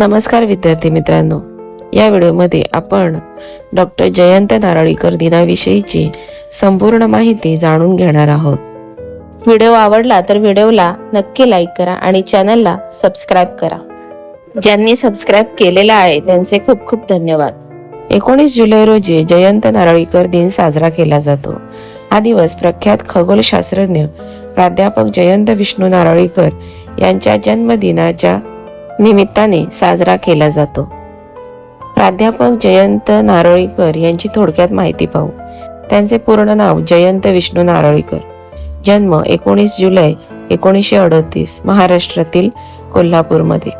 नमस्कार विद्यार्थी मित्रांनो. या व्हिडिओमध्ये आपण डॉक्टर जयंत नारळीकर दिनाविषयीची संपूर्ण माहिती जाणून घेणार आहोत. व्हिडिओ आवडला तर व्हिडिओला नक्की लाईक करा आणि चॅनलला सबस्क्राईब करा. ज्यांनी सबस्क्राईब केलेला आहे त्यांचे खूप खूप धन्यवाद. एकोणीस जुलै रोजी जयंत नारळीकर दिन साजरा केला जातो. हा दिवस प्रख्यात खगोलशास्त्रज्ञ प्राध्यापक जयंत विष्णू नारळीकर यांच्या जन्मदिनाच्या निमित्ताने साजरा केला जातो. प्राध्यापक जयंत नारळीकर यांची थोडक्यात माहिती पाहू. त्यांचे पूर्ण नाव जयंत विष्णू नारळीकर. जन्म एकोणीस जुलै एकोणीसशे अडतीस महाराष्ट्रातील कोल्हापूरमध्ये.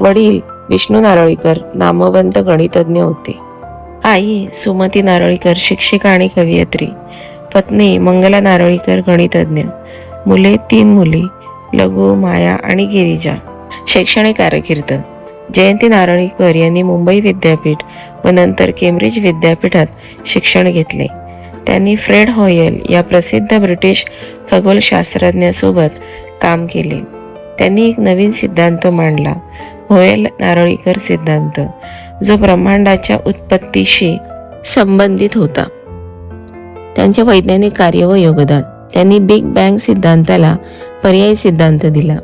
वडील विष्णू नारळीकर नामवंत गणितज्ञ होते. आई सुमती नारळीकर शिक्षिका आणि कवयित्री. पत्नी मंगला नारळीकर गणितज्ञ. मुले तीन मुली लघु माया आणि गिरिजा. शैक्षणिक कारकीर्द. जयंती नारळीकर यांनी मुंबई विद्यापीठ व नंतर केम्ब्रिज विद्यापीठात शिक्षण घेतले. त्यांनी फ्रेड हॉयल या प्रसिद्ध ब्रिटिश खगोलशास्त्रज्ञासोबत काम केले. त्यांनी एक नवीन सिद्धांत मांडला होयल नारळीकर सिद्धांत जो ब्रह्मांडाच्या उत्पत्तीशी संबंधित होता. त्यांचे वैज्ञानिक कार्य व योगदान त्यांनी बिग बँग सिद्धांताला पर्यायी सिद्धांत दिला.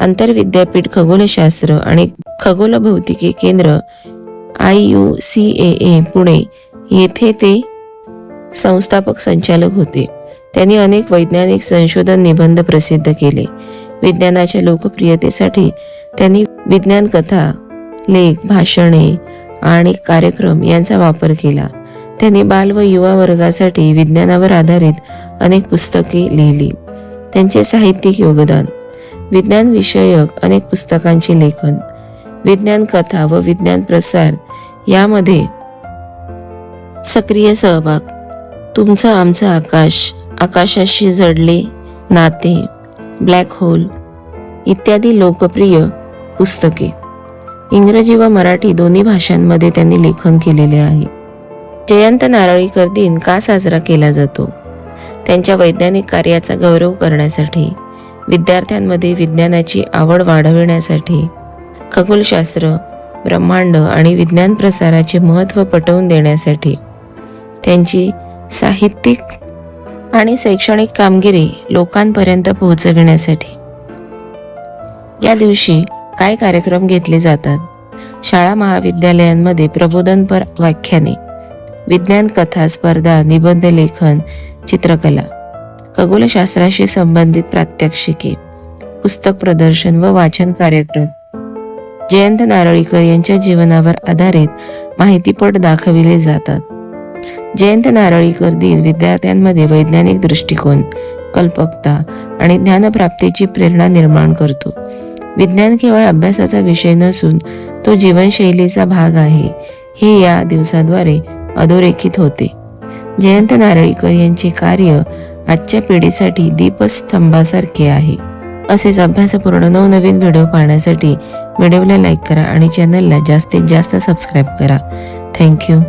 आंतरविद्यापीठ खगोलशास्त्र आणि खगोलभौतिकी केंद्र I U C A A Pune येथे ते संस्थापक संचालक होते. त्यांनी अनेक वैज्ञानिक संशोधन निबंध प्रसिद्ध केले. विज्ञानाच्या लोकप्रियतेसाठी त्यांनी विज्ञान कथा लेख भाषणे आणि कार्यक्रम यांचा वापर केला. त्यांनी बाल व युवा वर्गासाठी विज्ञानावर आधारित अनेक पुस्तके लिहिली. त्यांचे साहित्यिक योगदान विज्ञान विषयक अनेक पुस्तकांचे लेखन विज्ञान कथा व विज्ञान प्रसार यामध्ये सक्रिय सहभाग. तुमचं आमचं आकाश आकाशाशी जडले नाते ब्लॅक होल इत्यादी लोकप्रिय पुस्तके. इंग्रजी व मराठी दोन्ही भाषांमध्ये त्यांनी लेखन केलेले आहे. जयंत नारळीकर दिन का साजरा केला जातो? त्यांच्या वैज्ञानिक कार्याचा गौरव करण्यासाठी विद्यार्थ्यांमध्ये विज्ञानाची आवड वाढविण्यासाठी खगोलशास्त्र ब्रह्मांड आणि विज्ञान प्रसाराचे महत्त्व पटवून देण्यासाठी त्यांची साहित्यिक आणि शैक्षणिक कामगिरी लोकांपर्यंत पोहोचविण्यासाठी. या दिवशी काय कार्यक्रम घेतले जातात? शाळा महाविद्यालयांमध्ये प्रबोधनपर व्याख्याने विज्ञान कथा स्पर्धा निबंध लेखन चित्रकला खगोलशास्त्राशी संबंधित प्रात्यक्षिके पुस्तक प्रदर्शन व वाचन कार्यक्रम. जयंत नारळीकर यांच्या जीवनावर आधारित माहितीपट दाखविले जातात. जयंत नारळीकर दिन विद्यार्थ्यांमध्ये वैज्ञानिक दृष्टिकोन कल्पकता आणि ज्ञानप्राप्तीची प्रेरणा निर्माण करतो. विज्ञान केवळ अभ्यासाचा विषय नसून तो जीवनशैलीचा भाग आहे हे या दिवसाद्वारे अधोरेखित होते. जयंत नारळीकर यांचे कार्य आजच्या पिढीसाठी दीपस्तंभासारखे आहे. असेच अभ्यासपूर्ण नवनवीन व्हिडिओ पाहण्यासाठी व्हिडिओला लाईक करा आणि चॅनलला जास्तीत जास्त सबस्क्राईब करा. थँक्यू